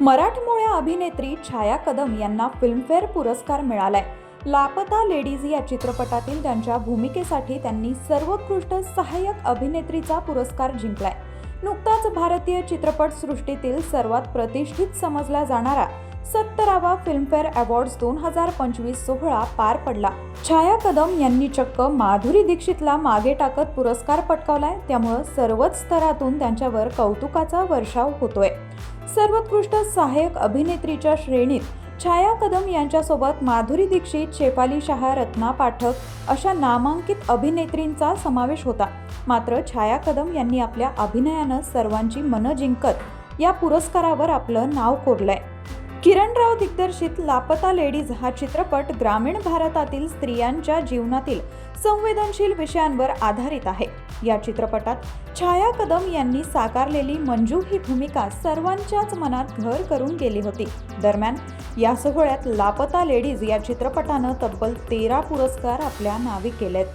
मराठमोळ्या अभिनेत्री छाया कदम यांना फिल्मफेअर पुरस्कार मिळालाय. लापता लेडीज या चित्रपटातील त्यांच्या भूमिकेसाठी त्यांनी सर्वोत्कृष्ट सहाय्यक अभिनेत्रीचा पुरस्कार जिंकलाय. नुकताच भारतीय चित्रपटसृष्टीतील सर्वात प्रतिष्ठित समजला जाणारा सत्तरावा फिल्मफेअर अवॉर्ड्स दोन हजार पंचवीस सोहळा पार पडला. छाया कदम यांनी चक्क माधुरी दीक्षितला मागे टाकत पुरस्कार पटकावलाय. त्यामुळं सर्वच स्तरातून त्यांच्यावर कौतुकाचा वर्षाव होतोय. सर्वोत्कृष्ट सहाय्यक अभिनेत्रीच्या श्रेणीत छाया कदम यांच्यासोबत माधुरी दीक्षित शेफाली शहा रत्ना पाठक अशा नामांकित अभिनेत्रींचा समावेश होता. मात्र छाया कदम यांनी आपल्या अभिनयानं सर्वांची मनं जिंकत या पुरस्कारावर आपलं नाव कोरलंय. किरणराव दिग्दर्शित लापता लेडीज हा चित्रपट ग्रामीण भारतातील स्त्रियांच्या जीवनातील संवेदनशील विषयांवर आधारित आहे. या चित्रपटात छाया कदम यांनी साकारलेली मंजू ही भूमिका सर्वांच्याच मनात घर करून गेली होती. दरम्यान या सोहळ्यात लापता लेडीज या चित्रपटानं तब्बल तेरा पुरस्कार आपल्या नावी केलेत.